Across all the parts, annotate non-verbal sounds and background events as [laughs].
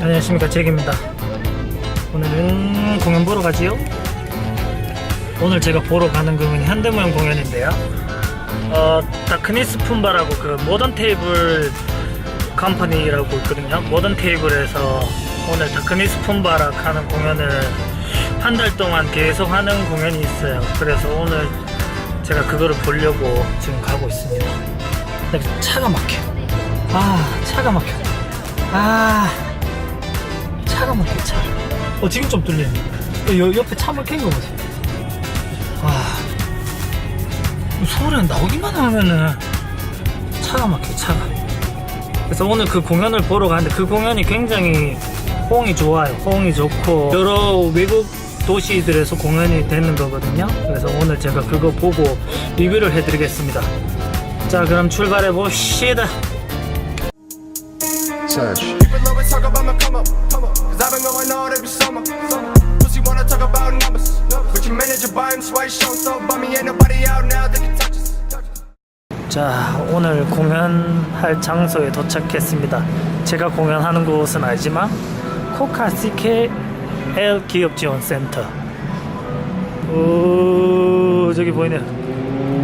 안녕하십니까. 잭입니다. 오늘은 공연 보러 가지요? 오늘 제가 보러 가는 공연이 현대무용 공연인데요. 어, 다크니스 푼바라고 그 모던 테이블 컴퍼니라고 있거든요. 모던 테이블에서 오늘 다크니스 푼바라 하는 공연을 한 달 동안 계속 하는 공연이 있어요. 그래서 오늘 제가 그거를 보려고 지금 가고 있습니다. 차가 막혀. 아 차가 막혀. 아 차가 막혀 차. 어 지금 좀 뚫리네. 여, 옆에 차 막힌 거 보세요. 아 소리가 나오기만 하면은 차가 막혀 차가. 그래서 오늘 그 공연을 보러 가는데 그 공연이 굉장히 호응이 좋아요. 호응이 좋고 여러 외국 도시들에서 공연이 되는 거거든요. 그래서 오늘 제가 그거 보고 리뷰를 해드리겠습니다. 자 그럼 출발해 봅시다. Touch. People always talk about my come up, come up. Cause I've been going all every summer. summer. Pussy wanna talk about numbers. But your manager buy him swipe show so bummy ain't nobody out now that can touch us. 자, 오늘 공연할 장소에 도착했습니다. 제가 공연하는 곳은 아니지만 코카 CK L 기업 지원 센터. 오, 저기 보이네요.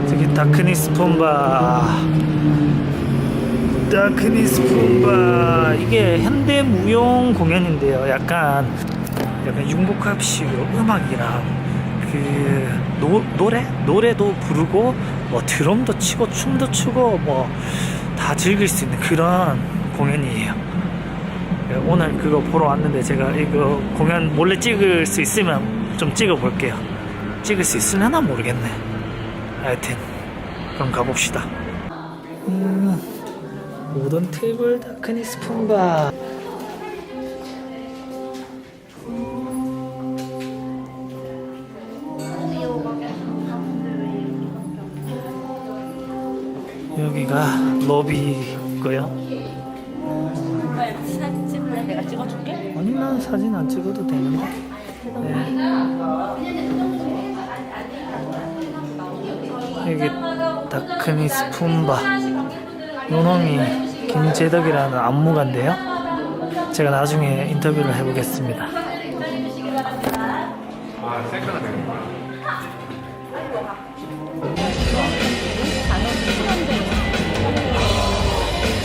저기 다크니스 폼바. 다크니스 폼바. 이게 현대 무용 공연인데요. 약간 약간 융복합식 음악이랑 그 노, 노래 노래도 부르고 뭐 드럼도 치고 춤도 추고 뭐 다 즐길 수 있는 그런 공연이에요. 네, 오늘 그거 보러 왔는데 제가 이거 공연 몰래 찍을 수 있으면 좀 찍어 볼게요. 찍을 수 있으려나 모르겠네. 하여튼 그럼 가봅시다. 음, 모던 테이블 다크니 스푼바. 여기가 로비고요. 사진. 아니 난 사진 안 찍어도 되는데. 네. 여기 다크니 스푼바 요놈이 김재덕이라는 안무가인데요. 제가 나중에 인터뷰를 해보겠습니다.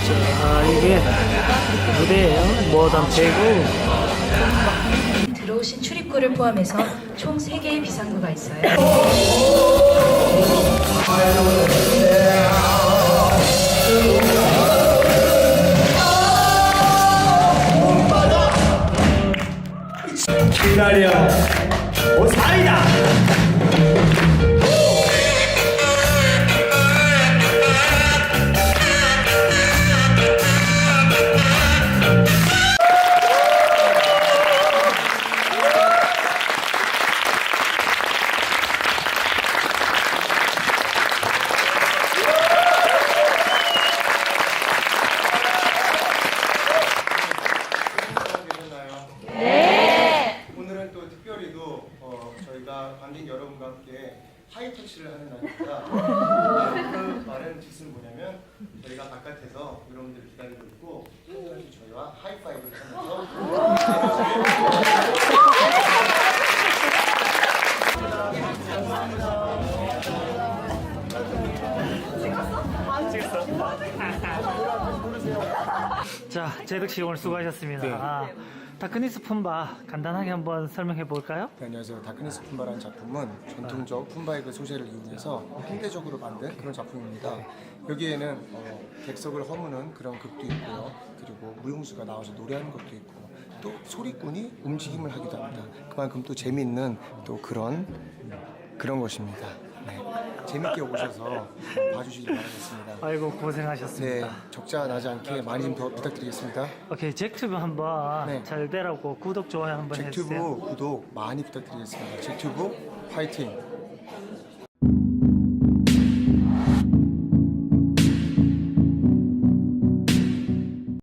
자 이게 무대예요. 모던 대구. 들어오신 출입구를 포함해서 총 3개의 비상구가 있어요. 기 특별히도 어, 저희가 관객 여러분과 함께 하이터치를 하는 날입니다. [laughs] 그 말은 뜻은 뭐냐면 저희가 바깥에서 여러분들을 기다리고 있고 사실 저희와 하이파이브를 하면서 자, 제덕 씨 오늘 수고하셨습니다. 아, 다크니스 푼바 간단하게 한번 설명해 볼까요? 네, 안녕하세요. 다크니스 푼바라는 작품은 전통적 푼바의 그 소재를 이용해서 현대적으로 만든 그런 작품입니다. 여기에는 어, 객석을 허무는 그런 극도 있고요. 그리고 무용수가 나와서 노래하는 것도 있고 또 소리꾼이 움직임을 하기도 합니다. 그만큼 또 재미있는 또 그런 그런 것입니다. 네, 재밌게 오셔서 봐주시기 바라겠습니다. 아이고 고생하셨습니다. 네, 적자 나지 않게 많이 좀 더 부탁드리겠습니다. 오케이, 잭튜브 한번 네. 잘 되라고 구독 좋아요 한번 해주세요. 잭튜브 구독 많이 부탁드리겠습니다. 잭튜브 화이팅!